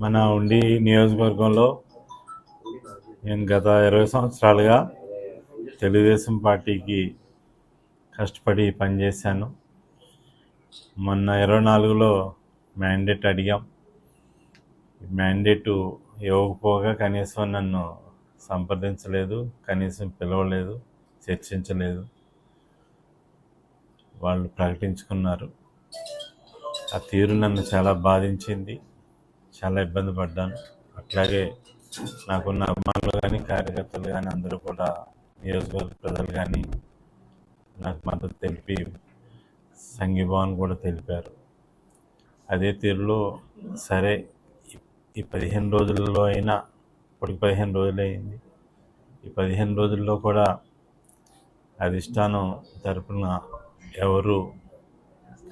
మన ఉండి నియోజకవర్గంలో నేను గత ఇరవై సంవత్సరాలుగా తెలుగుదేశం పార్టీకి కష్టపడి పనిచేశాను. మొన్న ఇరవై నాలుగులో మ్యాండేట్ అడిగాం. మ్యాండేట్ ఇవ్వకపోగా కనీసం నన్ను సంప్రదించలేదు కనీసం పిలవలేదు చర్చించలేదు. వాళ్ళు ప్రకటించుకున్నారు. ఆ తీరు నన్ను చాలా బాధించింది. చాలా ఇబ్బంది పడ్డాను. అట్లాగే నాకున్న అభిమానులు కానీ కార్యకర్తలు కానీ అందరూ కూడా నియోజకవర్గ ప్రజలు కానీ నాకు మద్దతు తెలిపి సంఘీభావం కూడా తెలిపారు. అదే తీరులో సరే ఈ- పదిహేను రోజుల్లో అయినా ఇప్పటికి పదిహేను రోజులు అయింది. ఈ పదిహేను రోజుల్లో కూడా అధిష్టానం తరపున ఎవరు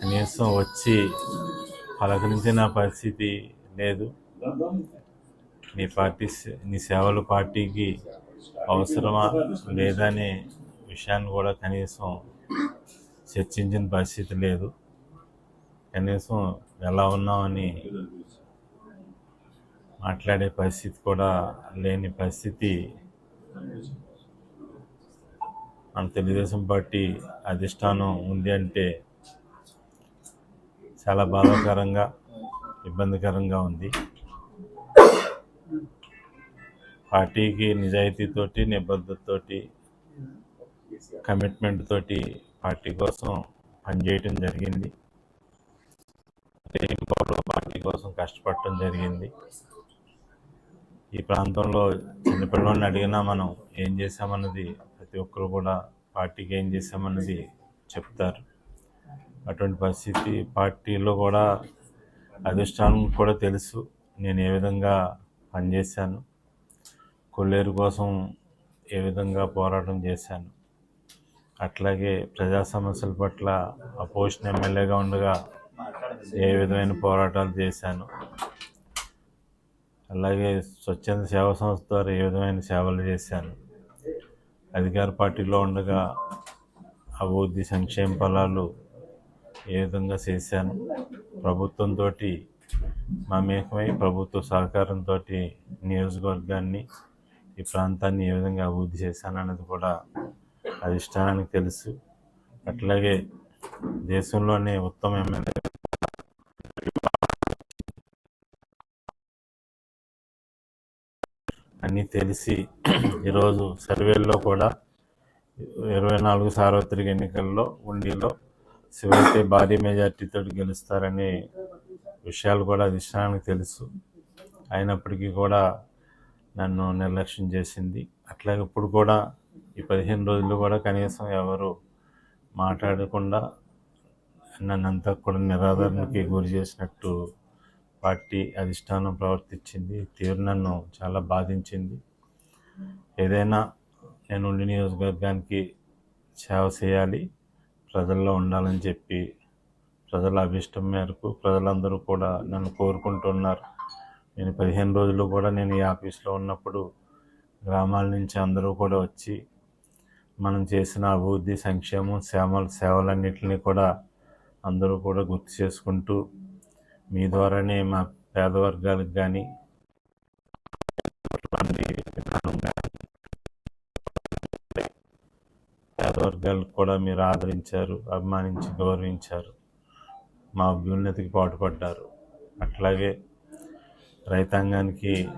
కనీసం వచ్చి పలకరించిన పరిస్థితి లేదు. నీ పార్టీ నీ సేవలు పార్టీకి అవసరమా లేదనే విషయాన్ని కూడా కనీసం చర్చించిన పరిస్థితి లేదు. కనీసం ఎలా ఉన్నామని మాట్లాడే పరిస్థితి కూడా లేని పరిస్థితి మన తెలుగుదేశం పార్టీ అధిష్టానం ఉంది అంటే చాలా బాధాకరంగా ఇబ్బందికరంగా ఉంది. పార్టీకి నిజాయితీతోటి నిబద్ధతతోటి కమిట్మెంట్ తోటి పార్టీ కోసం పనిచేయటం జరిగింది. పార్టీ కోసం కష్టపడటం జరిగింది. ఈ ప్రాంతంలో చిన్నపిల్లవాడిని అడిగినా మనం ఏం చేశామన్నది ప్రతి ఒక్కరు కూడా పార్టీకి ఏం చేశామన్నది చెప్తారు. అటువంటి పరిస్థితి పార్టీలో కూడా అధిష్టానం కూడా తెలుసు. నేను ఏ విధంగా పనిచేశాను కొల్లేరు కోసం ఏ విధంగా పోరాటం చేశాను అట్లాగే ప్రజా సమస్యల పట్ల అపోజిషన్ ఎమ్మెల్యేగా ఉండగా ఏ విధమైన పోరాటాలు చేశాను అలాగే స్వచ్ఛంద సేవా సంస్థ ద్వారా ఏ విధమైన సేవలు చేశాను. అధికార పార్టీలో ఉండగా అభివృద్ధి సంక్షేమ ఫలాలు ఏ విధంగా చేశాను? ప్రభుత్వంతో మమేకమై ప్రభుత్వ సహకారంతో నియోజకవర్గాన్ని ఈ ప్రాంతాన్ని ఏ విధంగా అభివృద్ధి చేశాను అన్నది కూడా అధిష్టానానికి తెలుసు. అట్లాగే దేశంలోనే ఉత్తమ ఎమ్మెల్యే అన్నీ తెలిసి ఈరోజు సర్వేల్లో కూడా ఇరవై నాలుగు సార్వత్రిక ఎన్నికల్లో ఉండిలో శివైతే భారీ మెజార్టీతో గెలుస్తారనే విషయాలు కూడా అధిష్టానానికి తెలుసు. అయినప్పటికీ కూడా నన్ను నిర్లక్ష్యం చేసింది. అట్లాగే ఇప్పుడు కూడా ఈ పదిహేను రోజులు కూడా కనీసం ఎవరు మాట్లాడకుండా నన్నంతా కూడా నిరాదరణకి గురి చేసినట్టు పార్టీ అధిష్టానం ప్రవర్తించింది. తీరు నన్ను చాలా బాధించింది. ఏదైనా నేను ఉండి నియోజకవర్గానికి సేవ చేయాలి. ప్రజల్లో ఉండాలని చెప్పి ప్రజల అభిష్టం మేరకు ప్రజలందరూ కూడా నన్ను కోరుకుంటున్నారు. నేను పదిహేను రోజులు కూడా నేను ఈ ఆఫీస్లో ఉన్నప్పుడు గ్రామాల నుంచి అందరూ కూడా వచ్చి మనం చేసిన అభివృద్ధి సంక్షేమం సేవలు సేవలన్నింటినీ కూడా అందరూ కూడా గుర్తు చేసుకుంటూ మీ ద్వారానే మా పేదవర్గాలకు కానీ పేద కూడా మీరు ఆదరించారు అభిమానించి గౌరవించారు మా అభ్యున్నతికి పాటుపడ్డారు. అట్లాగే రైతాంగానికి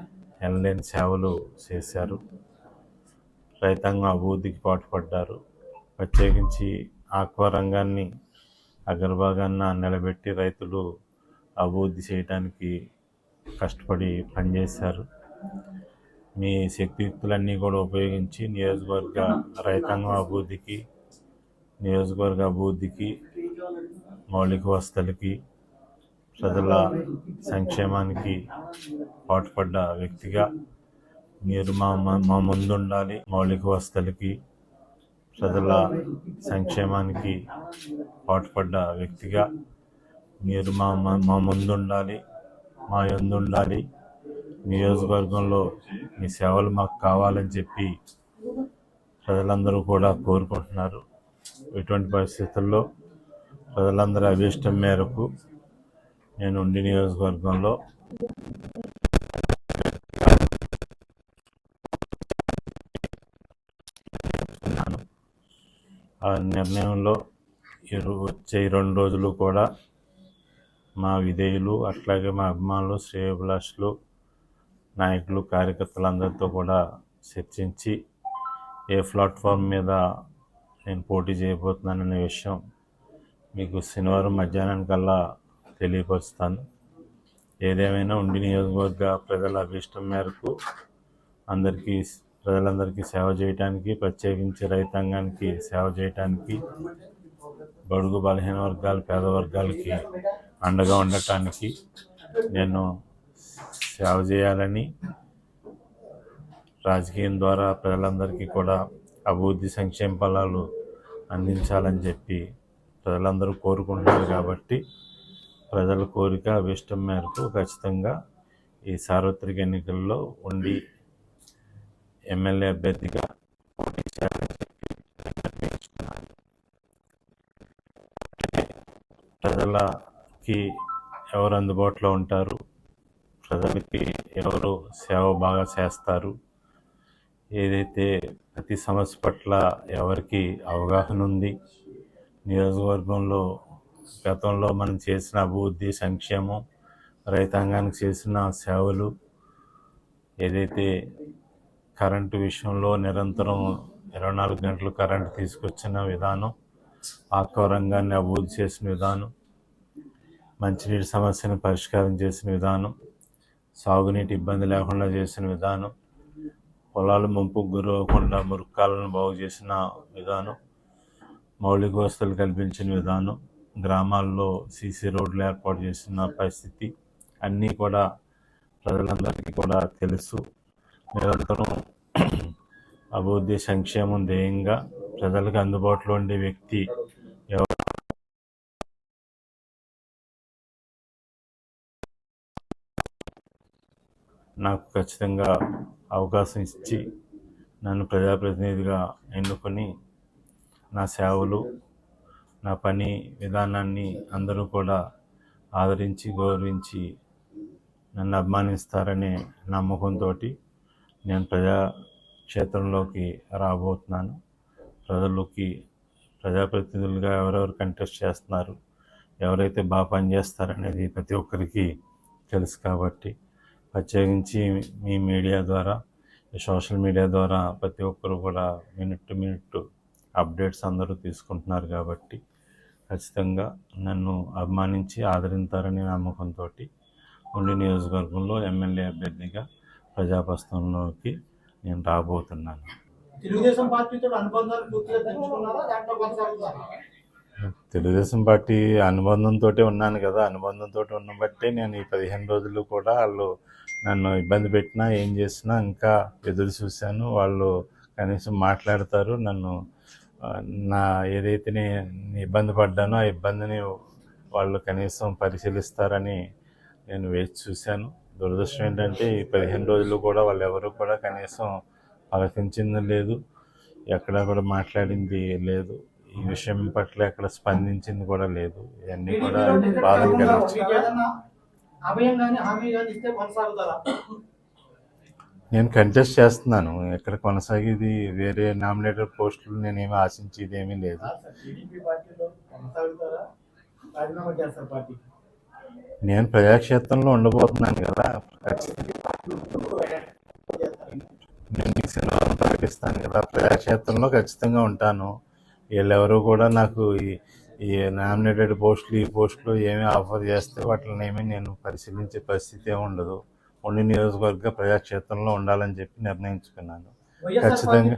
ఎనలేని సేవలు చేశారు. రైతాంగం అభివృద్ధికి పాటుపడ్డారు. ప్రత్యేకించి ఆక్వా రంగాన్ని అగ్రభాగాన్న నిలబెట్టి రైతులు అభివృద్ధి చేయడానికి కష్టపడి పనిచేశారు. మీ శక్తియుక్తులన్నీ కూడా ఉపయోగించి నియోజకవర్గ రైతాంగం అభివృద్ధికి నియోజకవర్గ అభివృద్ధికి మౌలిక వసతులకి ప్రజల సంక్షేమానికి పాటుపడ్డ వ్యక్తిగా మీరు మా మా- ముందు ముందుండాలి. మౌలిక వసతులకి ప్రజల సంక్షేమానికి పాటుపడ్డ వ్యక్తిగా మీరు మా మా- ముందు ముందుండాలి. మా ఉండాలి నియోజకవర్గంలో మీ సేవలు మాకు కావాలని చెప్పి ప్రజలందరూ కూడా కోరుకుంటున్నారు. ఇటువంటి పరిస్థితుల్లో ప్రజలందరి అభీష్టం మేరకు నేను ఉండి నియోజకవర్గంలో ఆ నిర్ణయంలో వచ్చే రెండు రోజులు కూడా మా విధేయులు అట్లాగే మా అభిమానులు శ్రేయభిలాషులు నాయకులు కార్యకర్తలందరితో కూడా చర్చించి ఏ ప్లాట్ఫామ్ మీద నేను పోటీ చేయబోతున్నాననే విషయం మీకు శనివారం మధ్యాహ్నానికల్లా తెలియపరుస్తాను. ఏదేమైనా ఉండి నియోజకవర్గ ప్రజల అభిష్టం మేరకు అందరికీ ప్రజలందరికీ సేవ చేయటానికి ప్రత్యేకించి రైతాంగానికి సేవ చేయటానికి బడుగు బలహీన వర్గాలు పేద వర్గాలకి అండగా ఉండటానికి నేను సేవ చేయాలని రాజకీయం ద్వారా ప్రజలందరికీ కూడా అభివృద్ధి సంక్షేమ ఫలాలు అందించాలని చెప్పి ప్రజలందరూ కోరుకుంటున్నారు కాబట్టి ప్రజల కోరిక అభిష్టం మేరకు ఖచ్చితంగా ఈ సార్వత్రిక ఎన్నికల్లో ఉండి ఎమ్మెల్యే అభ్యర్థిగా ప్రజలకి ఎవరు అందుబాటులో ఉంటారు? ప్రజలకి ఎవరు సేవ బాగా చేస్తారు? ఏదైతే ప్రతి సమస్య పట్ల ఎవరికి అవగాహన ఉంది నియోజకవర్గంలో గతంలో మనం చేసిన అభివృద్ధి సంక్షేమం రైతాంగానికి చేసిన సేవలు ఏదైతే కరెంటు విషయంలో నిరంతరం ఇరవై నాలుగు గంటలు కరెంటు తీసుకొచ్చిన విధానం ఆక్వా రంగాన్ని అభివృద్ధి చేసిన విధానం మంచినీటి సమస్యను పరిష్కారం చేసిన విధానం సాగునీటి ఇబ్బంది లేకుండా చేసిన విధానం పొలాలు ముంపుకు గురవకుండా మురుక్కాలను బాగు చేసిన విధానం మౌలిక వసతులు కల్పించిన విధానం గ్రామాల్లో సీసీ రోడ్లు ఏర్పాటు చేసిన పరిస్థితి అన్నీ కూడా ప్రజలందరికీ కూడా తెలుసు. నిరంతరం అభివృద్ధి సంక్షేమం ధ్యేయంగా ప్రజలకు అందుబాటులో ఉండే వ్యక్తి నాకు ఖచ్చితంగా అవకాశం ఇచ్చి నన్ను ప్రజాప్రతినిధిగా ఎన్నుకొని నా సేవలు నా పని విధానాన్ని అందరూ కూడా ఆదరించి గౌరవించి నన్ను అభిమానిస్తారనే నమ్మకంతో నేను ప్రజా క్షేత్రంలోకి రాబోతున్నాను. ప్రజలకి ప్రజాప్రతినిధులుగా ఎవరెవరు కంటెస్ట్ చేస్తున్నారు ఎవరైతే బాగా పనిచేస్తారనేది ప్రతి ఒక్కరికి తెలుసు కాబట్టి ప్రత్యేకించి మీ మీడియా ద్వారా ఈ సోషల్ మీడియా ద్వారా ప్రతి ఒక్కరు కూడా మినిట్ టు మినిట్ అప్డేట్స్ అందరూ తీసుకుంటున్నారు కాబట్టి ఖచ్చితంగా నన్ను అభిమానించి ఆదరించారనే నమ్మకంతో ఉండి నియోజకవర్గంలో ఎమ్మెల్యే అభ్యర్థిగా ప్రజాప్రస్థంలోకి నేను రాబోతున్నాను. తెలుగుదేశం పార్టీతో అనుబంధాలు పూర్తిగా దాంట్లో తెలుగుదేశం పార్టీ అనుబంధంతో ఉన్నాను కదా. అనుబంధంతో ఉన్న బట్టే నేను ఈ పదిహేను రోజులు కూడా వాళ్ళు నన్ను ఇబ్బంది పెట్టినా ఏం చేసినా ఇంకా ఎదురు చూశాను. వాళ్ళు కనీసం మాట్లాడతారు. నన్ను నా ఏదైతే నేను ఇబ్బంది పడ్డానో ఆ ఇబ్బందిని వాళ్ళు కనీసం పరిశీలిస్తారని నేను వేచి చూశాను. దురదృష్టం ఏంటంటే ఈ పదిహేను రోజులు కూడా వాళ్ళు ఎవరు కూడా కనీసం ఆలోచించింది లేదు. ఎక్కడ కూడా మాట్లాడింది లేదు. ఈ విషయం పట్ల ఎక్కడ స్పందించింది కూడా లేదు. ఇవన్నీ కూడా బాధలు కలిగించి నేను కంటెస్ట్ చేస్తున్నాను. ఎక్కడ కొనసాగేది? వేరే నామినేటెడ్ పోస్టులు నేనేమి ఆశించేది ఏమీ లేదు. నేను ప్రజాక్షేత్రంలో ఉండబోతున్నాను కదా. ఖచ్చితంగా నేను ప్రకటిస్తాను కదా. ప్రజాక్షేత్రంలో ఖచ్చితంగా ఉంటాను. వీళ్ళెవరూ కూడా నాకు ఈ ఈ నామినేటెడ్ పోస్టులు ఈ పోస్టులు ఏమి ఆఫర్ చేస్తే వాటిని ఏమీ నేను పరిశీలించే పరిస్థితి ఉండదు. ఉండి నియోజకవర్గ ప్రజాక్షేత్రంలో ఉండాలని చెప్పి నిర్ణయించుకున్నాను. ఖచ్చితంగా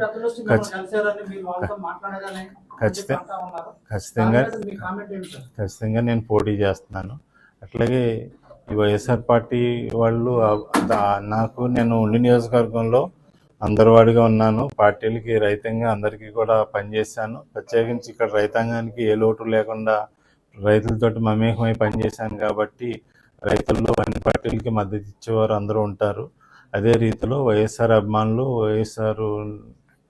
ఖచ్చితంగా ఖచ్చితంగా ఖచ్చితంగా నేను పోటీ చేస్తున్నాను. అట్లాగే ఈ వైఎస్ఆర్ పార్టీ వాళ్ళు నాకు నేను ఉండి నియోజకవర్గంలో అందరివాడిగా ఉన్నాను. పార్టీలకి రైతంగా అందరికీ కూడా పనిచేశాను ప్రత్యేకించి ఇక్కడ రైతాంగానికి ఏ లోటు లేకుండా రైతులతోటి మమేకమై పనిచేశాను కాబట్టి రైతుల్లో అన్ని పార్టీలకి మద్దతు ఇచ్చేవారు అందరూ ఉంటారు. అదే రీతిలో వైఎస్ఆర్ అభిమానులు వైఎస్ఆర్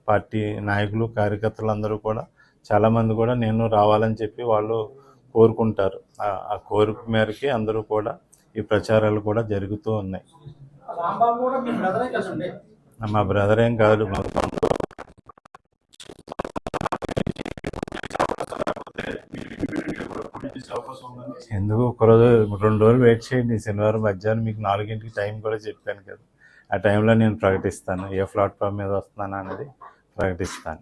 పార్టీ నాయకులు కార్యకర్తలు అందరూ కూడా చాలామంది కూడా నేను రావాలని చెప్పి వాళ్ళు కోరుకుంటారు. ఆ- ఆ కోరిక మేరకి అందరూ కూడా ఈ ప్రచారాలు కూడా జరుగుతూ ఉన్నాయి. మా బ్రదర్ ఏం కాదు మా ఎందుకు ఒకరోజు రెండు రోజులు వెయిట్ చేయండి శనివారం మధ్యాహ్నం మీకు నాలుగింటికి టైం కూడా చెప్పాను కదా. ఆ టైంలో నేను ప్రకటిస్తాను ఏ ప్లాట్ఫామ్ మీద వస్తున్నాను అనేది ప్రకటిస్తాను.